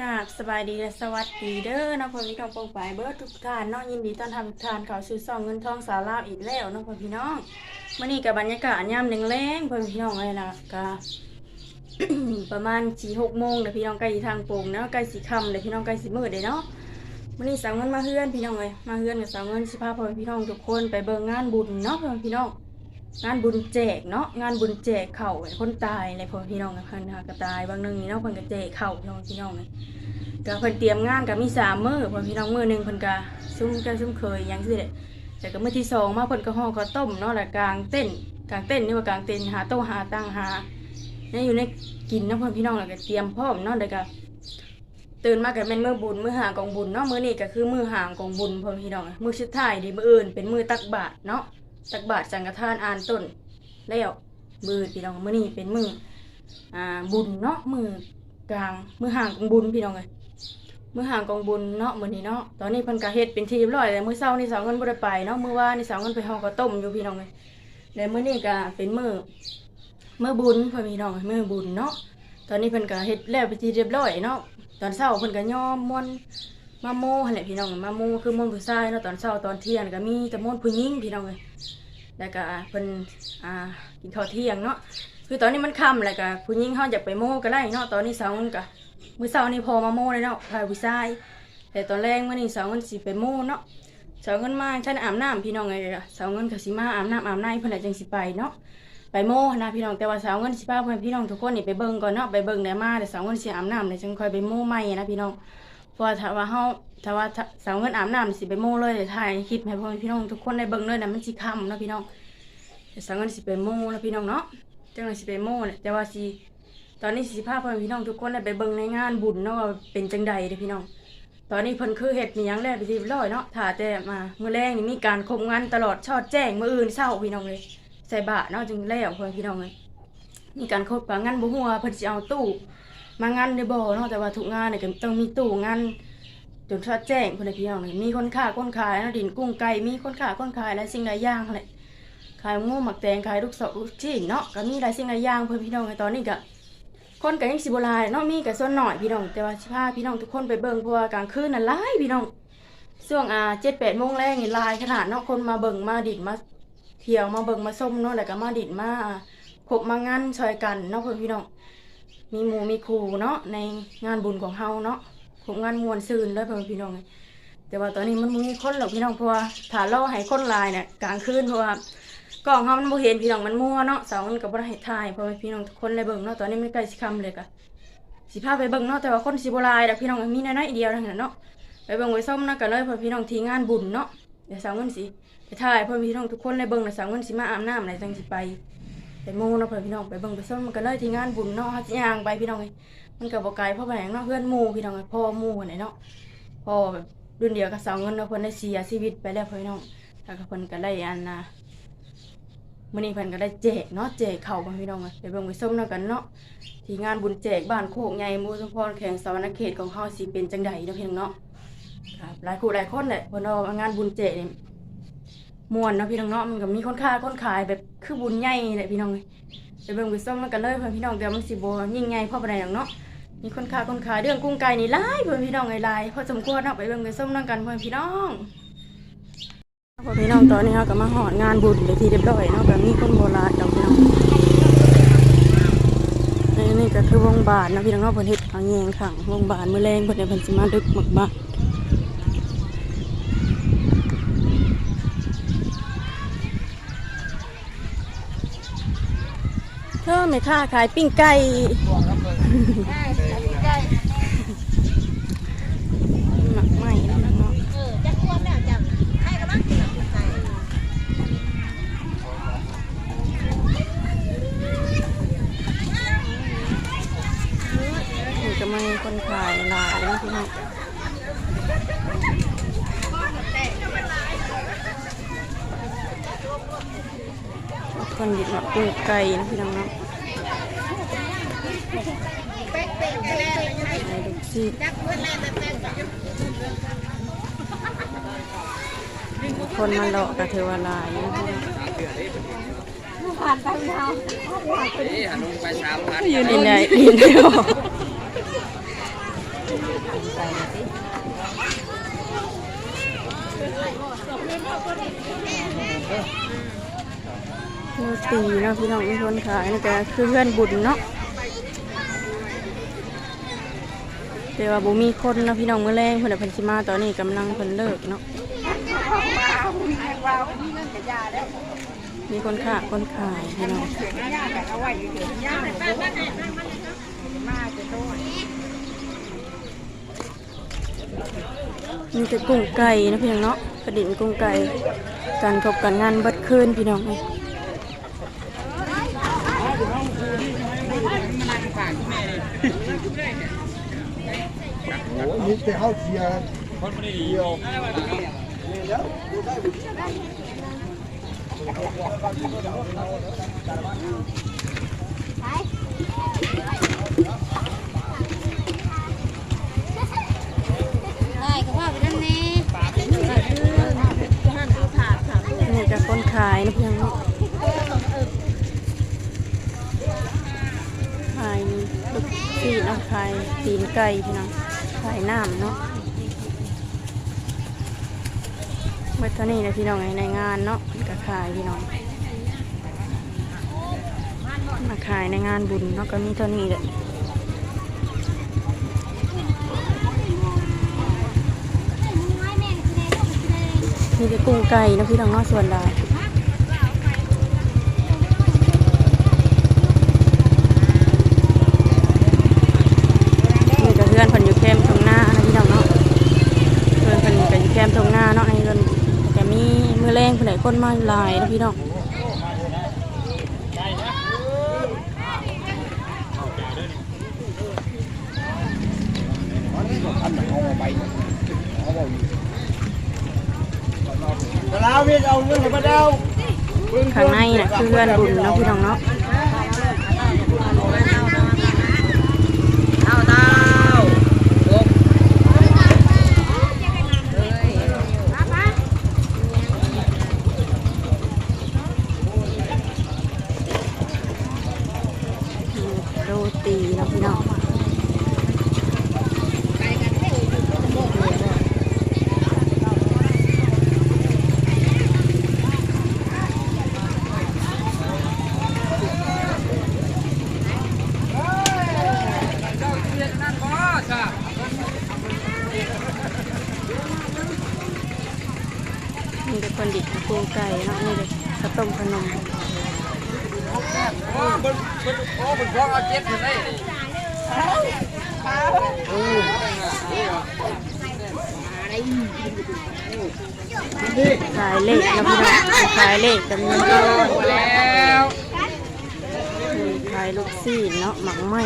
กราบสบายดีและสวัสดีเด้อน้องพ่อพี่น้องปองปายเบิร์ดทุกท่านน้องยินดีต้อนรับทุกท่านเข้าสู่ซองเงินทองสาวลาอีกแล้วน้องพ่อพี่น้องมื่อนี้กับบรรยากาศยามแรงๆพ่อพี่น้องเลยนะกะประมาณสี่หกโมงเดี๋ยวพี่น้องใกล้ทางโป่งเนาะใกล้สีคำเดี๋ยวพี่น้องใกล้สีมืดเลยเนาะมื่อนี้สาวเงินมาเฮือนพี่น้องเลยมาเฮือนกับสาวเงินสิพาพ่อพี่น้องทุกคนไปเบิ่งงานบุญเนาะพ่อพี่น้อง งานบุญแจกเนาะงานบุญแจกเข่าคนตายเลยพ่อพี่น้องนะเพิ่นหากระตายบางหนึงนี่เนาะเพิ่นก็แจกเข่าพี่น้องพี่น้องเลยก็เพิ่นเตรียมงานก็มีสามมื้อพ่อพี่น้องมื้อหนึ่งเพิ่นก็ซุ่มกันซุ่มเคยยังสิเด้แต่ก็มื้อที่สองมาเพิ่นก็ห่อข้าวต้มเนาะแล้วกลางเต้นกลางเต้นนี่ว่ากลางเต้นหาโต๊ะหาตั้งหาเนี่ยอยู่ในกินเนาะพ่อพี่น้องแล้วก็เตรียมพร้อมเนาะแล้วก็ตื่นมาก็เป็นมือบุญมือหางกองบุญเนาะมือนี้ก็คือมือหางกองบุญพ่อพี่น้องมือสุดท้ายดิมื้ออื่นเป็นมือตักบาตรเนาะ ตักบาตรสังฆทานอ่านต้น แล้วมือพี่น้องมือนี้เป็นมืออ่าบุญเนาะมือกลางมือห่างของบุญพี่น้องเลยมือห่างของบุญเนาะมือนี้เนาะตอนนี้เพิ่นก็เฮ็ดเป็นทีเรียบร้อยแล้วมือเช้านี่สาวเงินบ่ได้ไปเนาะมือวานนี่สาวเงินไปห่อข้าวต้มอยู่พี่น้องเลยแล้วมือนี้ก็เป็นมือมื้อบุญพ่อพี่น้องมื้อบุญเนาะตอนนี้เพิ่นก็เฮ็ดแล้วเป็นทีเรียบร้อยเนาะตอนเช้าเพิ่นก็ย่อมมวน มาโมหั่นแหละพี่น้องมาโมคือมวนผู้ชายเนาะตอนเช้าตอนเที่ยงก็มีแต่มวนผู้หญิงพี่น้องเลยแล้วก็เพิ่นอ่ากินข้าวเที่ยงเนาะคือตอนนี้มันค่ำแล้วก็ผู้หญิงเฮาอยากไปโม่ก็ได้เนาะตอนนี้สาวมันก็มื้อเช้านี่พอมาโม่เลยเนาะพาผู้ชายแต่ตอนแรกมื้อนี้สาวมันสิไปโม่เนาะสาวเงินมาฉันอาบน้ำพี่น้องไงก็สาวเงินก็สิมาอาบน้ำอาบในเพิ่นแหละจังสิไปเนาะไปโม่นะพี่น้องแต่ว่าสาวเงินสิพาเพื่อนพี่น้องทุกคนนี่ไปเบิ่งก่อนเนาะไปเบิ่งแล้มาเดี๋ยวสาวเงินสิอาบน้ำเดี๋ยจังค่อยไปโม่ใหม่นะพี่น้อง เพราะว่าถ้าว่าเฮาถ้าว่าสาวเงินอาบน้ำสิไปโม่เลยถ่ายคลิปให้พ่อพี่น้องทุกคนได้เบิ่งเลยนะมันสิค่ำนะพี่น้องแต่สังกันสิไปโม่นะพี่น้องเนาะจังเลยสิไปโม่เนี่ยแต่ว่าสิตอนนี้สิพาพ่อพี่น้องทุกคนได้ไปเบิ่งในงานบุญเนาะว่าเป็นจังใดเด้พี่น้อง ตอนนี้เพิ่นคือเฮ็ดมียังแล้วไปที่เรียบร้อยเนาะถ้าแต่มามื้อแรงนี่มีการคมงานตลอดชอดแจ้งมื้ออื่นเช้าพี่น้องเลยใส่บาตรเนาะจึงแล้วพ่อพี่น้องเลยมีการคบปะงานบ่ฮู้ว่าเพิ่นสิเอาตู้ มางานได้บ่เนาะแต่ว่าทุกงานเนี่ยก็ต้องมีตู้งานจนชอดแจ้งเพิ่นน่ะพี่น้องเลยมีคนค้าคนขายเนาะดินกุ้งไก่มีคนค้าคนขายและสิ่งหลายอย่างแหละขายงูหมักแตงขายลูกเสาลูกชิ้นเนาะก็มีหลายสิ่งหลายอย่างเพื่อนพี่น้องในตอนนี้ก็คนก็ยังสิบลายเนาะมีก็ส่วนหน่อยพี่น้อง แต่ว่าสิพาพี่น้องทุกคนไปเบิ่งเพราะว่ากลางคืนน่ะหลายพี่น้องช่วงอ่าเจ็ดแปดโมงแรกนี่หลายขนาดเนาะคนมาเบิ่งมาดิดมาเที่ยวมาเบิ่งมาส้มเนาะแล้วก็มาดิดมาขบมางานช่วยกันเนาะเพื่อนพี่น้อง มีหมู่มีครูเนาะในงานบุญของเฮาเนาะขบงานมวลซืนเลยเพื่อนพี่น้องแต่ว่าตอนนี้มันมีคนหรอกพี่น้องเพราะว่าถ้าล่อให้คนลายเนี่ยกลางคืนเพราะว่ากล่องเขามันบ่เห็นพี่น้องมันมั่วเนาะเสามันก็บ่ได้ถ่ายเพราะพี่น้องทุกคนได้เบิ่งเนาะตอนนี้มันใกล้สิค่ำเลยก็สิพาไปเบิ่งเนาะแต่ว่าคนสิบ่ลายดอกพี่น้องมีน้อยๆเดียวเท่านั้นเนาะไปเบิ่งไว้ซ่อมนะกันเลยเพราะพี่น้องที่งานบุญเนาะเดี๋ยวเสาเงินสิไปถ่ายเพราะพี่น้องทุกคนได้เบิ่งแล้วเสาเงินสิมาอาบน้ำแล้วจังสิไป ไปโมเนาะเพื่อนพี่น้องไปเบิ่งไปซ่อมกันเลยที่งานบุญเนาะฮาสิย่างไปพี่น้องเอ้มันก็บ่ไกลพราะว่าหยังเนาะเพื่อนหมู่พี่น้องเอ้พ่อหมู่ไหนเนาะพ่อแบบรุ่นเดียวกับสาเงินเนาะเพิ่นได้เสียชีวิตไปแล้วพี่น้องแล้วก็เพิ่นก็ได้อันน่ะมื่อนี้เพิ่นก็ได้แจกเนาะแจกเข่าบาพี่น้องอะไปเบิ่งไปส้มเนาะกันเนาะที่งานบุญแจกบ้านโคกใหญ่มูสมพรแข่งสวรรณเขตของเฮาสิเป็นจังใดเนาะพี่น้องเนาะครับหลายคู่หลายคนแหละเพิ่นเอางานบุญแจกนี่ ม่วนเนาะพี่น้องเนาะมันก็มีคนค้าคนขายแบบคือบุญใหญ่แหละพี่น้องเอ้ยไปเบิ่งไปส้มเนกันเลยเพิ่นพี่น้องแต่มันสิบ่ยิ่งใหญ่พราะปานใดหรอกเนาะมีคนค้าคนขายเรื่องกุ้งไก่นี่หลายเพิ่นพี่น้องหลายๆพอสมควรเนาะไปเบิ่งไปส้มเนาะกันเพิ่นพี่น้องพอพี่น้องตอนนี้เราก็มาหอดงานบุญไปทีเรียบร้อยเนาะแบบมีคนโบราณดอกพี่น้องนี่ก็คือวงบาทนะพี่น้องเนาะเพิ่นเฮ็ดขังแยงขังวงบาทมื้อแรงเพิ่นเนี่ยเพิ่นสิมาดึกหมักบ เธอไม่ค่าขายปิ้งไก่หมักไหม้เนาะพี่น้องเนาะจะควรแล้วจังให้กระมังกินใส่นี่ก็มีคนขายหลายนะพี่น้อง คนหยิบมาปูไก่นะพี่น้องเนาะเป๊กเป๊กแน่เลยไก่ลูกซีดจักเพื่อนแน่แต่เต้นคนมาเลาะกระเทวาลายนะพี่น้องผ่านไปเนาะนี่หันลงไปสามพันยืนอินได้อินได้บ่ใส่สิ โรตีเนาะพี่น้องมีคนขายนี่ก็คือเพื่อนบุญเนาะแต่ว่าบ่มีคนเนาะพี่น้องมื้อแรงเพิ่นน่ะเพิ่นสิมาตอนนี้กำลังเพิ่นเลิกเนาะมีคนค้าคนขายพี่น้องมี มีแต่กุ้งไก่นะพี่น้องเนาะประดิษฐ์กุ้งไก่การทบกันงานบัดคืนพี่น้องเอ้ยโอ้ยมีแต่เขาเชียคนไม่ได้เดียว ได้ก็ว่าไปนั่นแน่คือห้านเอาถาดถาด นี่ก็คนขายนะพี่น้องเนาะขายลูกซีนเนาะขายตีน ไก่พี่น้องขายน้ำเนาะเมื่อเท่านี้นะพี่น้องในงานเนาะก็ขายพี่น้อง มาขายในงานบุญเนาะก็มีเท่านี้แหละมีแต่กุ้งไก่นะพี่น้องเนาะส่วนใดนี่ พื่อนเพิ่นอยู่แคมป์ตรงหน้านะพี่น้องเนาะเพื่อนเพิ่นก็อยู่แคมป์ตรงหน้าเนาะในเพิ่นก็มีมือแรงเพิ่นให้คนมาหลายนะพี่น้องเวลาเวียนเอาเรื่องมาเดาข้างในน่ะคือเพื่อนบุญเนาะพี่น้องเนาะ เอาดาว อืมโรตีเนาะพี่น้องนี่ก็คนดิบกุ้งไก่เนาะนี่เลยข้าวต้มขนม โอ้ มันมันโอ้เป็นร้องเอาเจ็บอยู่ได้เออนี่ขายเลขนะพี่น้องขายเลขกันเงินก้อนแล้วขายลูกซีนเนาะหมักไหม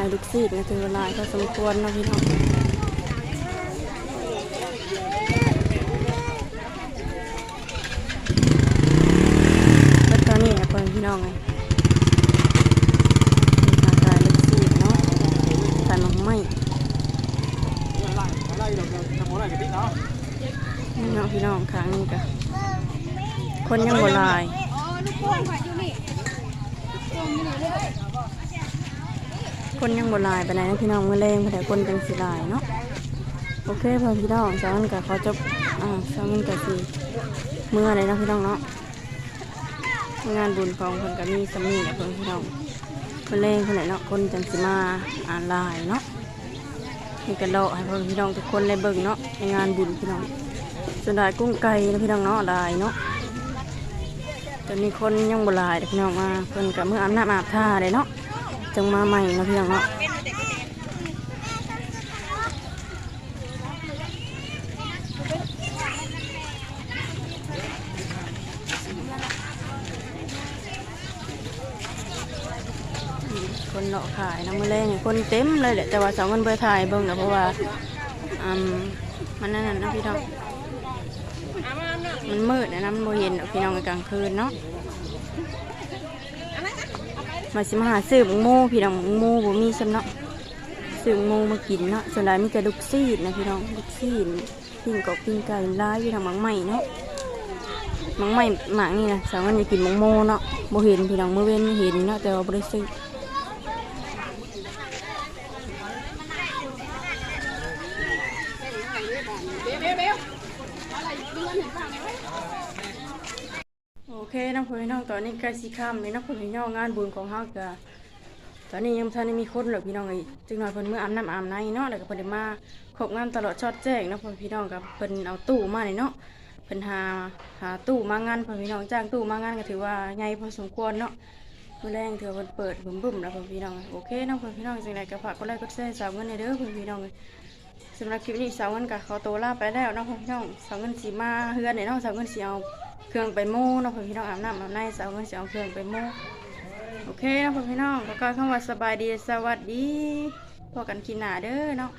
ขายลูกซีนนะถึงเวลาก็สมควรเนาะพี่น้องแล้วตอนนี้นะเป็นพี่น้องไงขายลูกซีนเนาะขายหมักไมไรเนาะพี่น้องครั้งนี้ก็คนยังบ่ลาย คนยังบลายไปไหนนะพี่น้องเมื่อแรงไปแต่คนเป็นสิหลายเนาะโอเคเพื่อนพี่น้องสาวนั้นก็เขาจะอ่าสาวนั้นก็สิเมื่อไรนะพี่น้องเนาะงานบุญของเพิ่นก็มีสำนีแหละเพิ่นพี่น้องเมื่อแรงเพิ่นแหละเนาะคนจังสิมาอ่านลายเนาะนี่ก็เลาะให้เพิ่นพี่น้องทุกคนได้เบิ่งเนาะในงานบุญพี่น้องส่วนหลายกุ้งไก่นะพี่น้องเนาะลายเนาะตอนนี้คนยังบลายพี่น้องมาเพิ่นก็เมื่ออาบน้ำอาบท่าเลยเนาะ จังมาใหม่นาะพี่น้องเนาะคนเลาะขายนะมื้อแรกนี่คนเต็มเลยแหละแต่ว่าสองคนเบอร์ถ่ายเบิ่งนะเพราะว่าอืมมันนั่นน่ะนะพี่น้องมันมืดนะนะมันโมเย็นนะพี่น้องกลางคืนเนาะ มาสิมาหาซื้อหมูโมพี่น้องหมูโมบ่มีสำเนาะซื้อหมูมากินเนาะส่วนใหญ่มีแต่ลูกซีดนะพี่น้องลูกซีดปิ้งกอกปิ้งไก่ร้ายอยู่ทางหมังใหม่เนาะหมังใหม่หมากนี่นะสาวมันจะกินหมูโมเนาะบ่เห็นพี่น้องเมื่อเว้นเห็นเนาะแต่ว่าบ่ได้ซื้อโอเคน้ องพ่อพี่น้องตอนนี้ใกล้สิค่ำเลยน้องพ่อพี่น้องงานบุญของเฮาก็ตอนนี้ยังบ่ทันมีคนหรอกพี่น้องเอ้จึงหน่อยเพิ่นมื้ออาบน้ำอาบในเนาะแล้วก็เพิ่นได้มาครบงานตลอดชอดแจ้งเนาะพ่อพี่น้องกับเพิ่นเอาตู้มานี่เนาะเพิ่นหาหาตู้มางานพ่อพี่น้องจ้างตู้มางานก็ถือว่าใหญ่พอสมควรเนาะมือแรงถือว่าเพิ่นเปิดบึ้มๆแล้วพ่อพี่น้องโอเคน้องพ่อพี่น้องจังไดก็ฝากกดไลค์กดแชร์สาวเงินให้เด้อพ่อพี่น้องสำหรับคลิปนี้สาวเงินก็ขอตัวลาไปแล้วเนาะพ่อพี่น้องสาวเงินสิมาเฮือนนี่เนาะสาวเงินสิเอา เครื่องไปโม่เนาะพ่อพี่น้องอาบน้ำอาบในสาวเงินจะเอาเครื่องไปโม่โอเคเนาะพ่อพี่น้องแล้วก็คำว่าสบายดีสวัสดีพอกันกินหนาเด้อเนาะ